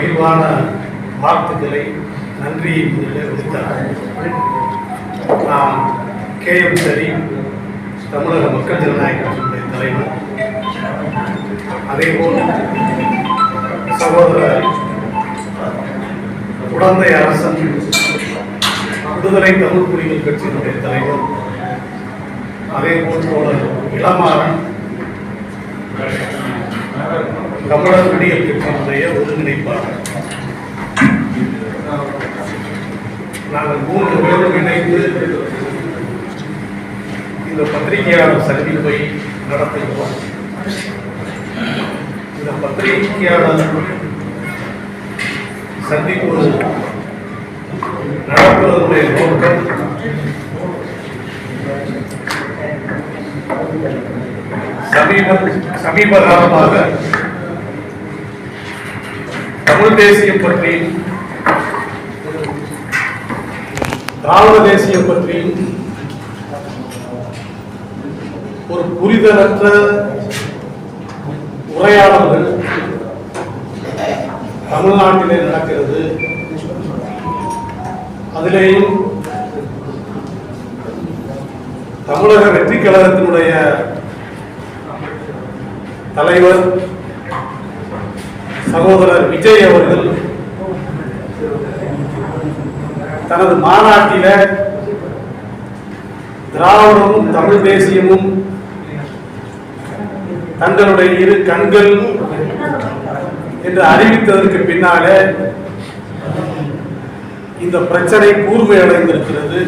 மகிழ்வான வாழ்த்துக்களை நன்றி விடுத்தார் நான் கே. எம். சரி தமிழக மக்கள் ஜனநாயக கட்சியினுடைய தலைவர். அதேபோல் சகோதரர் குழந்தை அரசன் விடுதலை தமிழ் புலிகள் கட்சியினுடைய தலைவர். அதேபோல் தோழர் இளமாறன். தமிழர் விடியல் கட்சியினுடைய ஒருங்கிணைப்பாளர். நாங்கள் மூன்று பேரும் இணைந்து இந்த பத்திரிகையாளர் சந்திப்பை நடத்துகிறோம். இந்த பத்திரிகையாளர் சந்திப்பு நடத்துவதனுடைய நோக்கம் சமீப சமீப காலமாக தமிழ் தேசியம் பற்றி திராவிட தேசியம் பற்றி ஒரு புரிதலற்ற உரையாடல்கள் தமிழ்நாட்டிலே நடக்கிறது. அதிலேயும் தமிழக வெற்றி கழகத்தினுடைய தலைவர் சகோதரர் விஜய் அவர்கள் தனது மாநாட்டில திராவிடமும் தமிழ் தேசியமும் தங்களுடைய இரு கண்கள் என்று அறிவித்ததற்கு பின்னாலே இந்த பிரச்சனை கூர்மையடைந்திருக்கிறது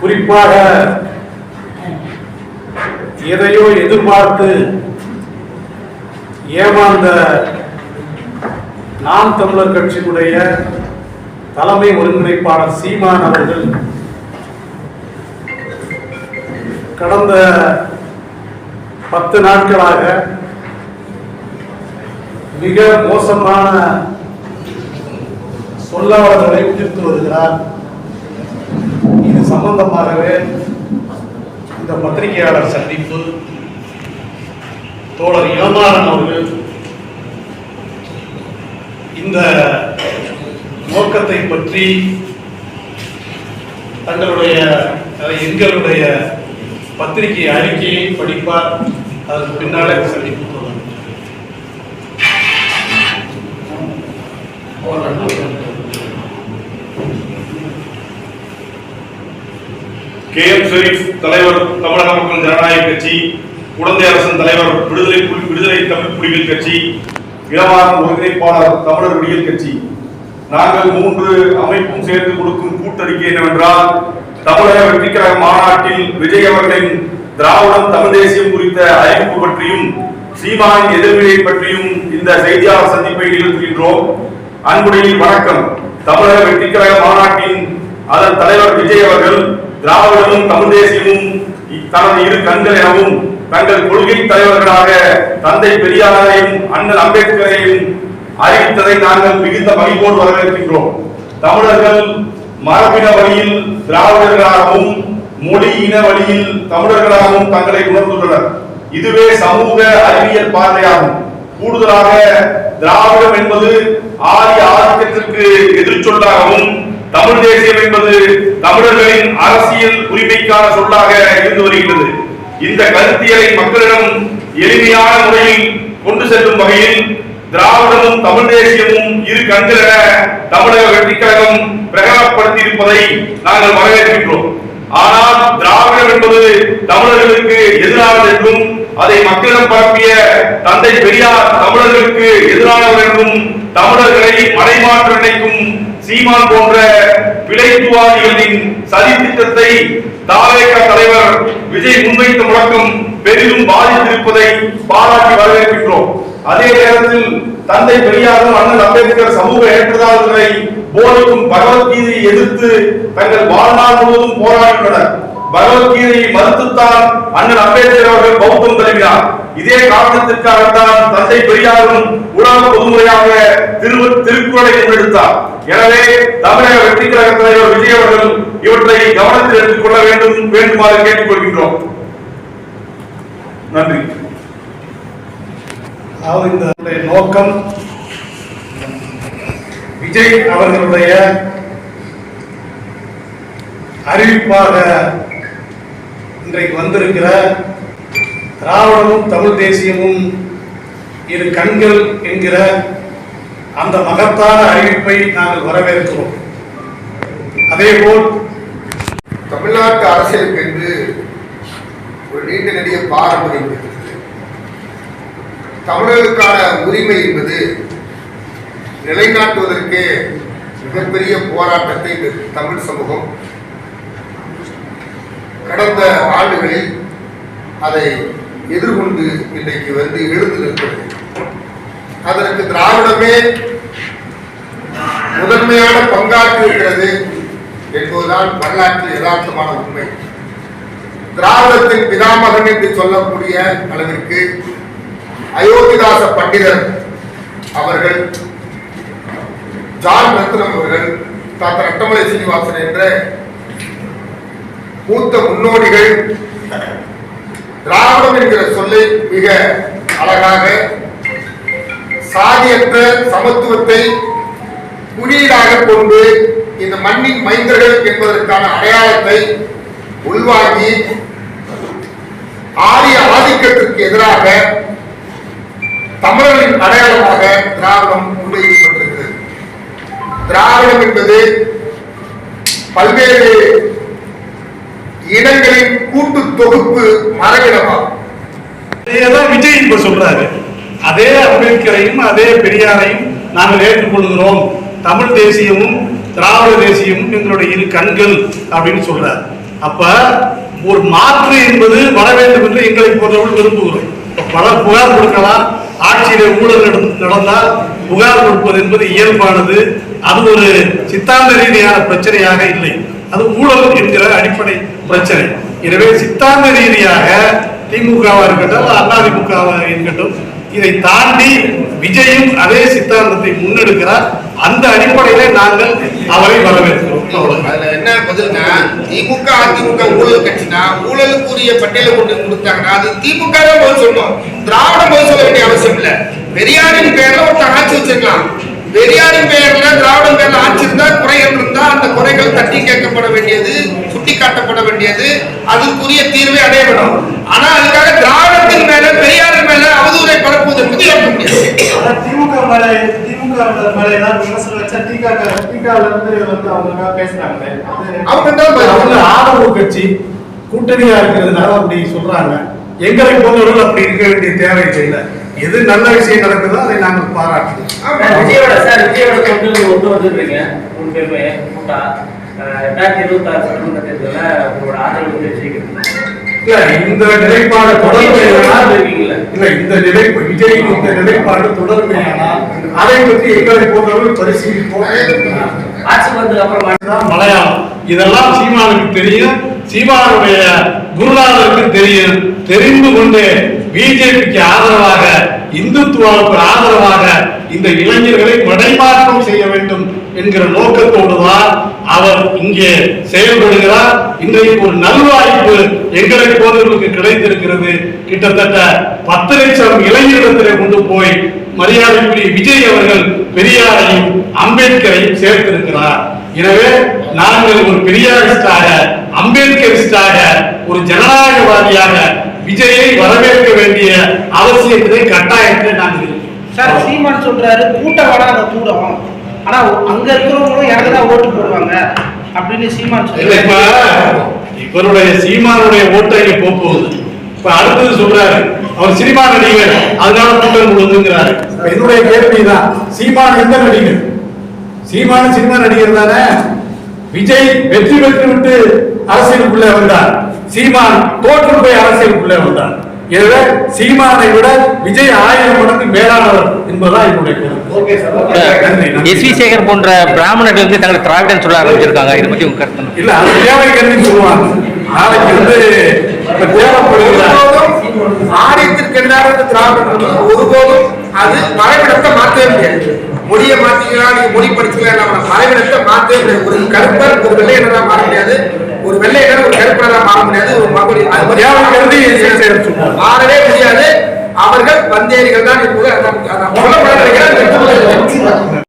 குறிப்பாக எதையோ எதிர்பார்த்து ஏமாந்த நாம் தமிழர் கட்சியினுடைய தலைமை ஒருங்கிணைப்பாளர் சீமான் அவர்கள் கடந்த பத்து நாட்களாக மிக மோசமான சொல்லாளர்களை உதிர்த்து வருகிறார். இது சம்பந்தமாகவே இந்த பத்திரிகையாளர் சந்திப்பு தோழர் இளமாறன் அவர்கள் இந்த நோக்கத்தை பற்றி தங்களுடைய எங்களுடைய பத்திரிகை அறிக்கையை படிப்பார். அதற்கு பின்னாலே சந்திப்பு கே எம் ஷெரீப் தலைவர் தமிழக மக்கள் ஜனநாயக கட்சி. குழந்தை அரசன் தலைவர் விடுதலை புலி- விடுதலை தமிழ் புலிகள் கட்சி இளவாரம் ஒருங்கிணைப்பாளர் தமிழர் விடியல் கட்சி. நாங்கள் மூன்று அமைப்பும் சேர்த்து கொடுக்கும் கூட்டறிக்கை என்னவென்றால் தமிழக வெற்றி மாநாட்டில் விஜய் அவர்களின் திராவிடம் தமிழ் தேசியம் குறித்த அறிவிப்பு பற்றியும் சீமானின் எதிர்வினை பற்றியும் இந்த செய்தியாளர் சந்திப்பை நிகழ்த்துகின்றோம் அன்புடைய வணக்கம். தமிழக வெற்றி மாநாட்டின் அதன் தலைவர் விஜய் அவர்கள் திராவிடமும் தமிழ் தேசியமும் தனது இரு கண்கள் எனவும் தங்கள் கொள்கை தலைவர்களாக தந்தை பெரியாரையும் அண்ணல் அம்பேத்கரையும் அறிவித்ததை நாங்கள் மிகுந்த மகிழ்வோடு வரவேற்கின்றோம். தமிழர்கள் மரபின வழியில் திராவிடர்களாகவும் மொழி இன வழியில் தமிழர்களாகவும் தங்களை உணர்ந்துள்ளனர். இதுவே சமூக அறிவியல் பார்வையாகும். கூடுதலாக திராவிடம் என்பது ஆரிய ஆதிக்கத்திற்கு எதிர்ச்சொல்லாகவும் தமிழ் தேசியம் என்பது தமிழர்களின் அரசியல் உரிமைக்கான சொல்லாக இருந்து வருகிறது. இந்த கருத்தியலை மக்களிடம் எளிமையான முறையில் கொண்டு செல்லும் வகையில் திராவிடமும் தமிழ் தேசியமும் இரு கண்கள் தமிழக வெற்றிக் கழகம் பிரகடனப்படுத்தி இருப்பதை நாங்கள் வரவேற்கின்றோம். ஆனால் திராவிடம் என்பது தமிழர்களுக்கு எதிரானது என்றும் அதை மக்களிடம் பரப்பிய தந்தை பெரியார் தமிழர்களுக்கு எதிரானவர் என்றும் தமிழர்களை மலைமாற்ற நினைக்கும் சீமான் போன்ற பிழைத்துவாதிகளின் சதி திட்டத்தை தாவேக தலைவர் விஜய் முன்வைத்த முழக்கம் பெரிதும் பாதித்திருப்பதை பாராட்டி வரவேற்கின்றோம். அதே நேரத்தில் தந்தை பெரியாரும் அண்ணன் அம்பேத்கர் சமூக ஏற்றதாளர்களை போதிக்கும் பகவத்கீதையை எதிர்த்து தங்கள் வாழ்நாள் முழுவதும் போராடியுள்ளனர். பகவத்கீதையை மறுத்துத்தான் அண்ணன் அம்பேத்கர் அவர்கள் பௌத்தம் தருகிறார் இதே காரணத்திற்காகத்தான் தந்தை பெரியாரும் உலக பொதுமுறையாக திரு திருக்குறளை முன்னெடுத்தார். எனவே தமிழக வெற்றி கழக தலைவர் விஜய் அவர்கள் இவற்றை கவனத்தில் எடுத்துக் கொள்ள வேண்டுமாறு கேட்டுக்கொள்கின்றோம். நன்றி. அதாவது இந்த நோக்கம் விஜய் அவர்களுடைய அறிவிப்பாக இன்றைக்கு வந்திருக்கிற திராவிடமும் தமிழ் தேசியமும் இரு கண்கள் என்கிற அந்த மகத்தான அறிவிப்பை நாங்கள் வரவேற்கிறோம். அதேபோல் தமிழ்நாட்டு அரசியலுக்கு என்று ஒரு நீண்ட நெடிய பாரம்பரியம் இருக்கிறது தமிழர்களுக்கான உரிமை என்பது நிலைநாட்டுவதற்கு மிகப்பெரிய போராட்டத்தை இந்த தமிழ் சமூகம் கடந்த ஆண்டுகளில் அதை எதிர்கொண்டு இன்றைக்கு வந்து எழுந்து நிற்கிறது. அதற்கு திராவிடமே முதன்மையான பங்காற்றி இருக்கிறது என்பதுதான் வரலாற்று யதார்த்தமான உண்மை. திராவிடத்தின் பிதாமகன் என்று சொல்லக்கூடிய அளவிற்கு அயோத்திதாச பண்டிதர் அவர்கள் ஜான் ரத்னம் அவர்கள் தாத்தா ரட்டமலை சீனிவாசன் என்ற மூத்த முன்னோடிகள் திராவிடம் என்கிற சொல்லை மிக அழகாக சாதியற்ற சமத்துவத்தை குறியீடாக கொண்டு இந்த மண்ணின் மைந்தர்கள் என்பதற்கான அடையாளத்தை உள்வாங்கி ஆரிய ஆதிக்கத்திற்கு எதிராக தமிழர்களின் அடையாளமாக திராவிடம் முன்வைக்கப்பட்டிருக்கிறது திராவிடம் என்பது பல்வேறு இனங்களின் கூட்டு தொகுப்பு மரபிடமாகும். அதேதான் விஜய் இப்ப சொல்றாரு. அதே அம்பேத்கரையும் அதே பெரியாரையும் நாங்கள் ஏற்றுக்கொள்கிறோம். தமிழ் தேசியமும் திராவிட தேசியமும் எங்களுடைய இரு கண்கள் அப்படின்னு சொல்றார். அப்ப ஒரு மாற்று என்பது வர வேண்டும் என்று எங்களை போன்றவர்கள் விரும்புகிறோம். பல புகார் கொடுக்கலாம். ஆட்சியிலே ஊழல் நட- நடந்தால் புகார் கொடுப்பது என்பது இயல்பானது. அது ஒரு சித்தாந்த ரீதியான பிரச்சனையாக இல்லை. அது ஊழல் என்கிற அடிப்படை பிரச்சனை. எனவே சித்தாந்த ரீதியாக திமுகவா இருக்கட்டும் அதிமுகவா இருக்கட்டும் இதை தாண்டி விஜயும் அதே சித்தாந்தத்தை முன்னெடுக்கிறார். அந்த அடிப்படையில நாங்கள் அவரை வரவேற்கிறோம். அவ்வளவுதான். அதுல என்ன பதில்னா திமுக அதிமுக ஊழல் கட்சினா ஊழலுக்குரிய பட்டியலை கொண்டு கொடுத்தாங்கன்னா அது திமுக தான் பதில் சொல்லணும். திராவிடம் பதில் சொல்ல வேண்டிய அவசியம் இல்ல. பெரியாரின் பெயர்ல ஒருத்தர் ஆட்சி வச்சிருக்கலாம். பெரியாரின் பெயர்ல திராவிடம் பேர்ல ஆட்சி இருந்தா குறைகள் இருந்தா அந்த குறைகள் தட்டி கேட்கப்பட வேண்டியது காட்டப்பட வேண்டியது. அதற்குரிய தீர்வை அடைய வேண்டும் ஆனா அதுக்காக திராவிடத்தின் மேல பெரியாரின் மேல அவதூறை பரப்புவது என்பது ஏற்க முடியாது திமுக மேல திமுக மேல ஏதாவது விமர்சனம் வச்சா திகால இருந்து வந்து அவங்க பேசுறாங்களே. அவங்க தான். ஆதரவு கட்சி கூட்டணியா இருக்கிறதுனால அப்படி சொல்றாங்க. எங்களை போன்றவர்கள் அப்படி இருக்க வேண்டிய தேவை இல்லை எது நல்ல விஷயம் நடக்குதோ அதை நாங்கள் பாராட்டுறோம் ஆமா. விஜயோட சார் விஜயோட தொண்டு ஒன்று வந்துருக்கீங்க. பேருமே கூட்டா ரெண்டாயிரத்தி இருபத்தி ஆறு சட்டமன்ற தேர்தலில் உங்களோட ஆதரவு வந்து இல்ல இந்த நிலைப்பாடு தொடர்மையானால் இல்ல இந்த நிலைப்பு விஜயின் இந்த நிலைப்பாடு தொடர்மையானால் அதை பற்றி எங்களை போன்றவர்கள் பரிசீலிப்போம் ஆட்சி அப்புறம் மலையாளம். இதெல்லாம் சீமானுக்கு தெரியும். சீமானுடைய குருநாதருக்கு தெரியும். தெரிந்து கொண்டு பிஜேபிக்கு ஆதரவாக இந்துத்துவாவுக்கு ஆதரவாக இந்த இளைஞர்களை மடைமாற்றம் செய்ய வேண்டும் என்கிற நோக்கத்தோடு தான் அவர் இங்கே செயல்படுகிறார். இன்றைக்கு ஒரு நல்வாய்ப்பு எங்களை போதவர்களுக்கு கிடைத்திருக்கிறது. கிட்டத்தட்ட பத்து லட்சம் இளைஞரிடத்திலே கொண்டு போய் மரியாதைக்குரிய விஜய் அவர்கள் பெரியாரையும் அம்பேத்கரையும் சேர்த்திருக்கிறார். எனவே நாங்கள் ஒரு பெரியாரிஸ்டாக அம்பேத்கரிஸ்டாக ஒரு ஜனநாயகவாதியாக விஜயை வரவேற்க வேண்டிய அவசியத்தை கட்டாயத்தை நாங்கள் இருக்கிறோம். சார் சீமான் சொல்றாரு கூட்டம் வராத கூடம். ஆனா அங்க இருக்கிறவங்களும் எனக்கு தான் ஓட்டு போடுவாங்க அப்படின்னு சீமான் இல்ல, இப்ப சொல்றாரு இவருடைய சீமானுடைய ஓட்டை இங்க போக போகுது. இப்ப அடுத்தது சொல்றாரு அவர் சினிமா நடிகர் அதனால கூட்டம் கொடுங்கிறாரு என்னுடைய கேள்விதான் சீமான் எந்த நடிகர்? சீமான் சினிமா நடிகர் தானே? விஜய் வெற்றி பெற்று விட்டு அரசியலுக்குள்ளே வந்தார். சீமான் தோற்று போய் அரசியலுக்குள்ளே வந்தார். எனவே சீமானை விட விஜய் ஆயிரம் மடங்கு மேலானவர் என்பதுதான் என்னுடைய கருத்து. எஸ் வி சேகர் போன்ற பிராமணர்கள் வந்து தங்களை திராவிடன் சொல்ல ஆரம்பிச்சிருக்காங்க. இதை பத்தி உங்க கருத்து? இல்ல அது தேவை கருதி சொல்லுவாங்க. நாளைக்கு வந்து ஆரியத்திற்கு எதிராக என்பது ஒருபோதும் அது மறைவிடத்தை மாற்றவே முடியாது. மொழியை மாத்திக்கலாம் நீங்க மொழி படிச்சுக்கலாம் நம்ம மறைவிடத்தை மாற்றவே முடியாது. ஒரு கருப்பர் ஒரு வெள்ளையனரா மாற முடியாது. ஒரு வெள்ளையர் ஒரு கருப்பனாக மாற முடியாது. ஒரு மகளிர் மாறவே முடியாது. அவர்கள் வந்தேரிகள் தான் இப்போது